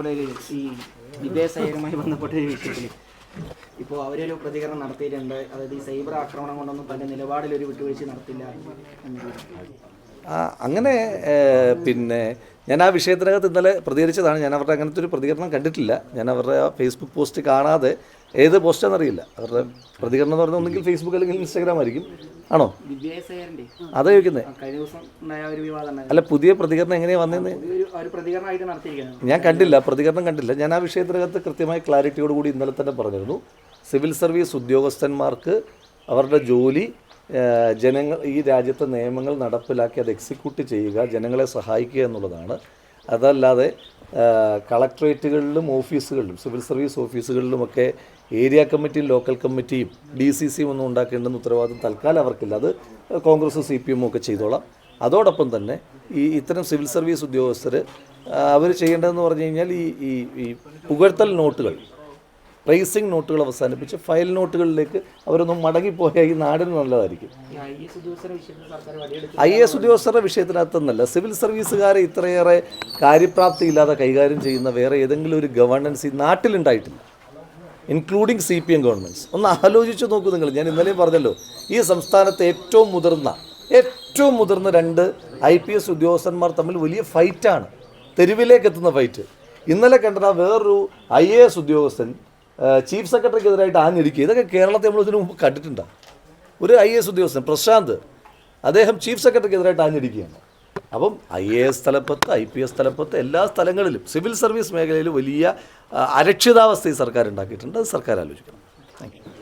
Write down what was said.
പോലെ ഒരു ഈ വിദേശയുമായി ബന്ധപ്പെട്ട ഒരു വിഷയത്തിൽ ഇപ്പോൾ അവരൊരു പ്രതികരണം നടത്തിയിട്ടുണ്ട്. അതായത് ഈ സൈബർ ആക്രമണം കൊണ്ടൊന്നും തന്റെ നിലപാടിലൊരു വിട്ടുവീഴ്ച നടത്തില്ല അങ്ങനെ പിന്നെ ഞാൻ ആ വിഷയത്തിനകത്ത് ഇന്നലെ പ്രതികരിച്ചതാണ്. ഞാൻ അവരുടെ അങ്ങനത്തെ ഒരു പ്രതികരണം കണ്ടിട്ടില്ല. ഞാൻ അവരുടെ ഫേസ്ബുക്ക് പോസ്റ്റ് കാണാതെ ഏത് പോസ്റ്റാണെന്നറിയില്ല അവരുടെ പ്രതികരണം എന്ന് പറഞ്ഞാൽ ഒന്നെങ്കിൽ ഫേസ്ബുക്ക് അല്ലെങ്കിൽ ഇൻസ്റ്റാഗ്രാം ആയിരിക്കും. ആണോ? അതാ ചോദിക്കുന്നത് അല്ല പുതിയ പ്രതികരണം എങ്ങനെയാ വന്നതെന്ന് നടത്തിയിരിക്കുന്നത്. ഞാൻ കണ്ടില്ല പ്രതികരണം കണ്ടില്ല. ഞാൻ ആ വിഷയത്തിനകത്ത് കൃത്യമായ ക്ലാരിറ്റിയോട് കൂടി ഇന്നലെ തന്നെ പറഞ്ഞിരുന്നു. സിവിൽ സർവീസ് ഉദ്യോഗസ്ഥന്മാർക്ക് അവരുടെ ജോലി ജനങ്ങൾ ഈ രാജ്യത്തെ നിയമങ്ങൾ നടപ്പിലാക്കി അത് എക്സിക്യൂട്ട് ചെയ്യുക ജനങ്ങളെ സഹായിക്കുക എന്നുള്ളതാണ്. അതല്ലാതെ കളക്ട്രേറ്റുകളിലും ഓഫീസുകളിലും സിവിൽ സർവീസ് ഓഫീസുകളിലുമൊക്കെ ഏരിയ കമ്മിറ്റിയും ലോക്കൽ കമ്മിറ്റിയും ഡി സി സിയും ഒന്നും ഉണ്ടാക്കേണ്ടെന്ന് ഉത്തരവാദിത്വം തൽക്കാലം അവർക്കില്ല. അത് കോൺഗ്രസും സി പി എമ്മും ഒക്കെ ചെയ്തോളാം. അതോടൊപ്പം തന്നെ ഈ ഇത്തരം സിവിൽ സർവീസ് ഉദ്യോഗസ്ഥർ അവർ ചെയ്യേണ്ടതെന്ന് പറഞ്ഞു കഴിഞ്ഞാൽ ഈ ഈ പുകഴ്ത്തൽ നോട്ടുകൾ റേസിംഗ് നോട്ടുകൾ അവസാനിപ്പിച്ച് ഫയൽ നോട്ടുകളിലേക്ക് അവരൊന്നും മടങ്ങിപ്പോയാൽ ഈ നാടിന് നല്ലതായിരിക്കും. ഐ എസ് ഉദ്യോഗസ്ഥരുടെ വിഷയത്തിനകത്തൊന്നല്ല സിവിൽ സർവീസുകാരെ ഇത്രയേറെ കാര്യപ്രാപ്തി ഇല്ലാതെ കൈകാര്യം ചെയ്യുന്ന വേറെ ഏതെങ്കിലും ഒരു ഗവർണൻസ് ഈ നാട്ടിലുണ്ടായിട്ടില്ല including C P M governments ഒന്ന് ആലോചിച്ച് നോക്കൂ നിങ്ങൾ ഞാൻ ഇന്നലെയും പറഞ്ഞല്ലോ ഈ സംസ്ഥാനത്തെ ഏറ്റവും മുതിർന്ന ഏറ്റവും മുതിർന്ന രണ്ട് ഐ പി എസ് ഉദ്യോഗസ്ഥന്മാർ തമ്മിൽ വലിയ ഫൈറ്റാണ് തെരുവിലേക്ക് എത്തുന്ന ഫൈറ്റ് ഇന്നലെ കണ്ടത് വേറൊരു ഐ എ എസ് ഉദ്യോഗസ്ഥൻ ചീഫ് സെക്രട്ടറിക്കെതിരായിട്ട് ആഞ്ഞിരിക്കുക ഇതൊക്കെ കേരളത്തെ നമ്മൾ ഇതിനു മുമ്പ് കണ്ടിട്ടുണ്ട്. ഒരു ഐ എസ് ഉദ്യോഗസ്ഥൻ പ്രശാന്ത് അദ്ദേഹം ചീഫ് സെക്രട്ടറിക്കെതിരായിട്ട് ആഞ്ഞിരിക്കുകയാണ് അപ്പം ഐ എ എസ് തലപ്പത്ത് ഐ പി എസ് തലപ്പത്ത് എല്ലാ സ്ഥലങ്ങളിലും സിവിൽ സർവീസ് മേഖലയിൽ വലിയ അരക്ഷിതാവസ്ഥ ഈ സർക്കാർ ഉണ്ടാക്കിയിട്ടുണ്ട്. അത് സർക്കാർ ആലോചിക്കണം. താങ്ക്